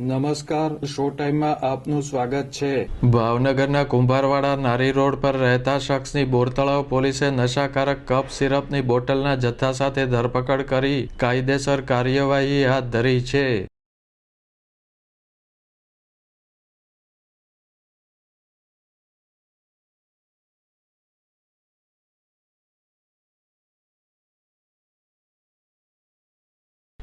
નમસ્કાર શો ટાઈમમાં આપનું સ્વાગત છે. ભાવનગરના કુંભારવાડા નારી રોડ પર રહેતા શખ્સની બોરતળાવ પોલીસે નશાકારક કપ સિરપની બોટલના જથ્થા સાથે ધરપકડ કરી કાયદેસર કાર્યવાહી હાથ ધરી છે.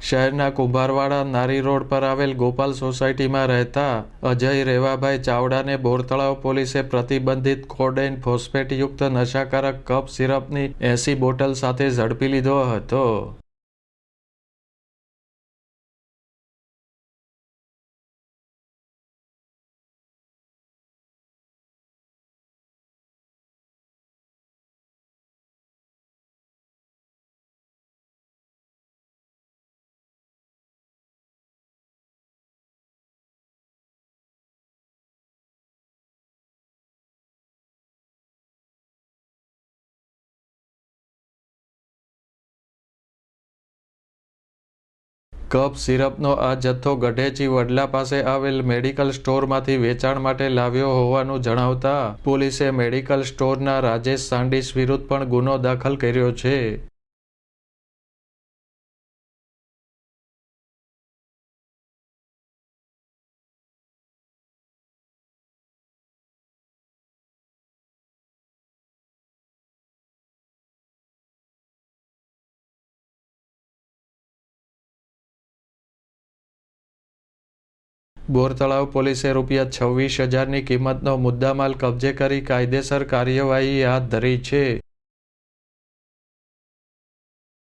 શહેરના કુંભારવાડા નારી રોડ પર આવેલ ગોપાલ સોસાયટીમાં રહેતા અજય રેવાભાઈ ચાવડાને બોરતળાવ પોલીસે પ્રતિબંધિત કોડેન ફોસ્ફેટયુક્ત નશાકારક કપ સિરપની એસી બોટલ સાથે ઝડપી લીધો હતો. કપ સિરપનો આ જથ્થો ગઢેચી વડલા પાસે આવેલ મેડિકલ સ્ટોરમાંથી વેચાણ માટે લાવ્યો હોવાનું જણાવતા પોલીસે મેડિકલ સ્ટોરના રાજેશ સાંડીસ વિરુદ્ધ પણ ગુનો દાખલ કર્યો છે. બોરતળાવ પોલીસે રૂપિયા છવ્વીસ હજારની કિંમતનો મુદ્દામાલ કબજે કરી કાયદેસર કાર્યવાહી હાથ ધરી છે.